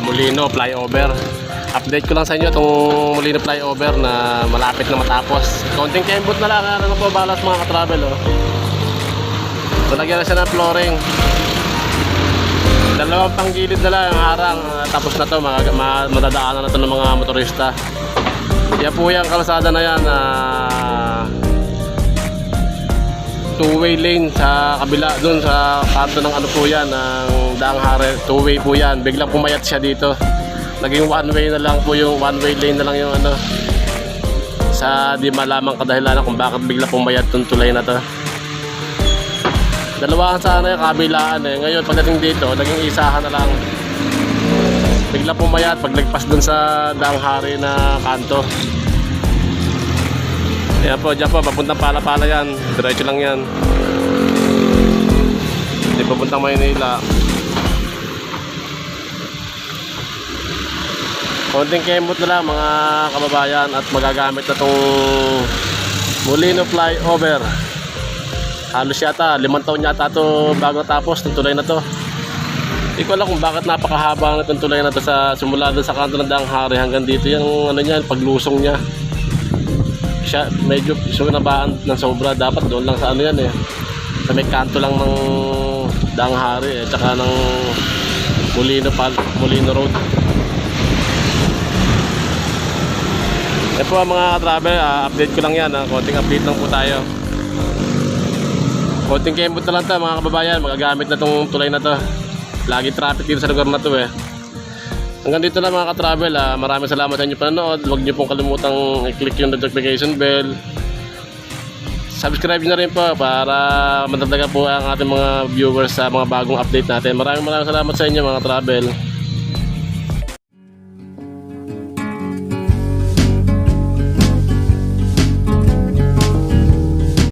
Molino flyover. Update ko lang sa inyo itong Molino flyover na malapit na matapos. Konting kembot na lang, ano po balas mga ka-travel oh. Talagyan na siya ng flooring. Dalawang panggilid na lang ang harang. Tapos na to, mag, ma, madadaanan na to ng mga motorista. Yan po yung kalsada na yan. ah, two-way lane sa kabila doon sa kanto ng ano po yan ng Daang Hare two-way po yan. Biglang pumayat siya dito. Naging one-way na lang po yung one-way lane na lang yung ano. Sa di malamang kadahilanan kung bakit bigla pumayat tong tulay na to. Dalawahan sana yung kabilaan eh. Ngayon pagdating dito naging isahan na lang. Bigla pumayat paglagpas dun sa Daang Hare na kanto Ayan po, dyan po, papuntang Palapala yan. Diretso lang yan. Hindi papuntang Maynila. Konting kemot na lang mga kababayan at magagamit na itong Molino Flyover. Halos yata, limang taon yata ito bago tapos ng tulay na to. Hindi ko alam kung bakit napakahaba na itong tulay na to sa simula doon sa kanto ng Daang Hari hanggang dito yung ano niya, paglusong niya siya medyo sunabaan ng sobra. Dapat doon lang sa ano yan eh. Sa may kanto lang ng Daang Hari eh tsaka ng Molino Pal Molino Road. Eh po mga ka-travel ah, update ko lang yan ah. konting update lang po tayo. Konting kembot na lang to mga kababayan. Magagamit na tong tulay na to. Lagi traffic dito sa lugar na to eh Hanggang dito lang mga ka-travel. ah. Maraming salamat sa inyo panonood. Huwag niyo pong kalimutang i-click yung notification bell. Subscribe na rin po para matataga po ang ating mga viewers sa mga bagong update natin. Maraming maraming salamat sa inyo mga travel.